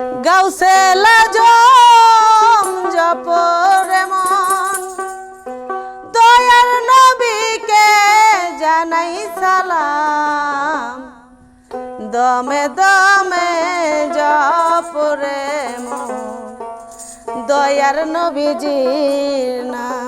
গাউসেলা জম জপ রেমন দয়ার নবীকে জানাই সালাম। দমে দমে জপ রেমন দয়ার নবীজির না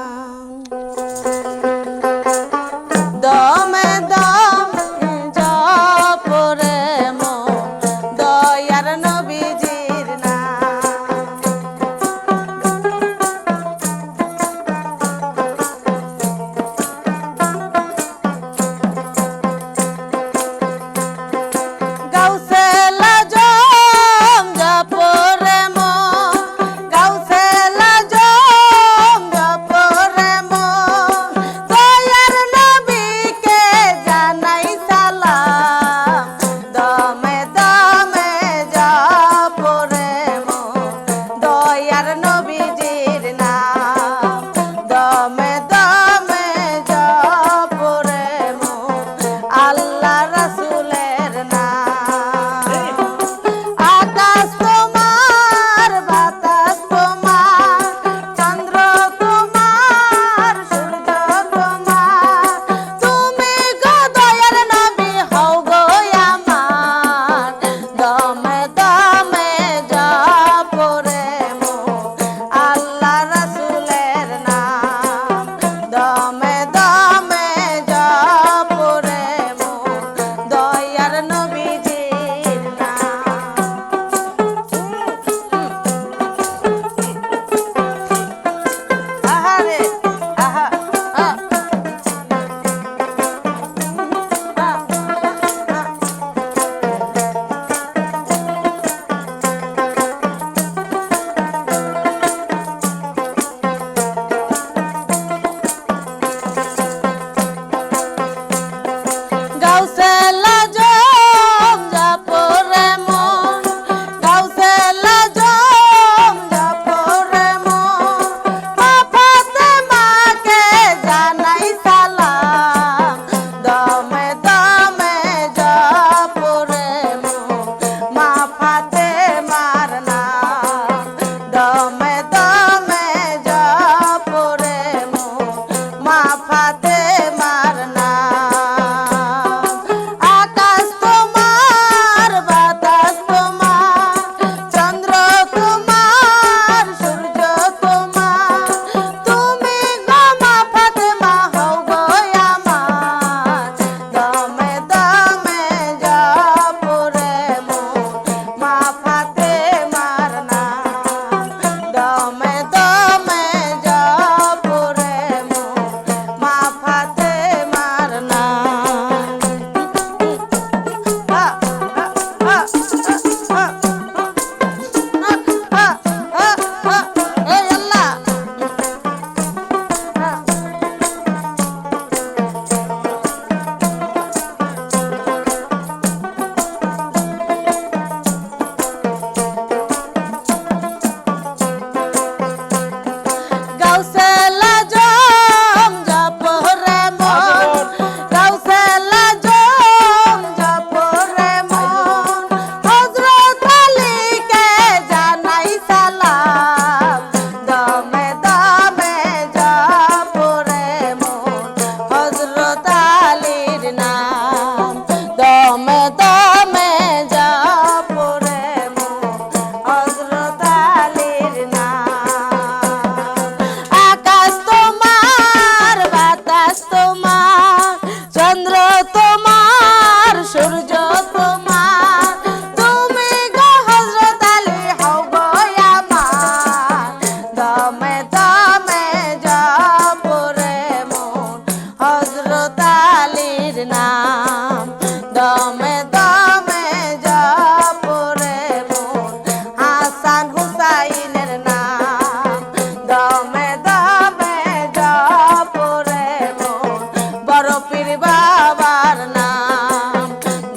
বাবার নাম।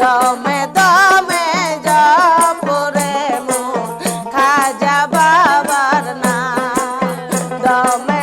দমে দমে জপরে মো খাজা বাবার নাম। দমে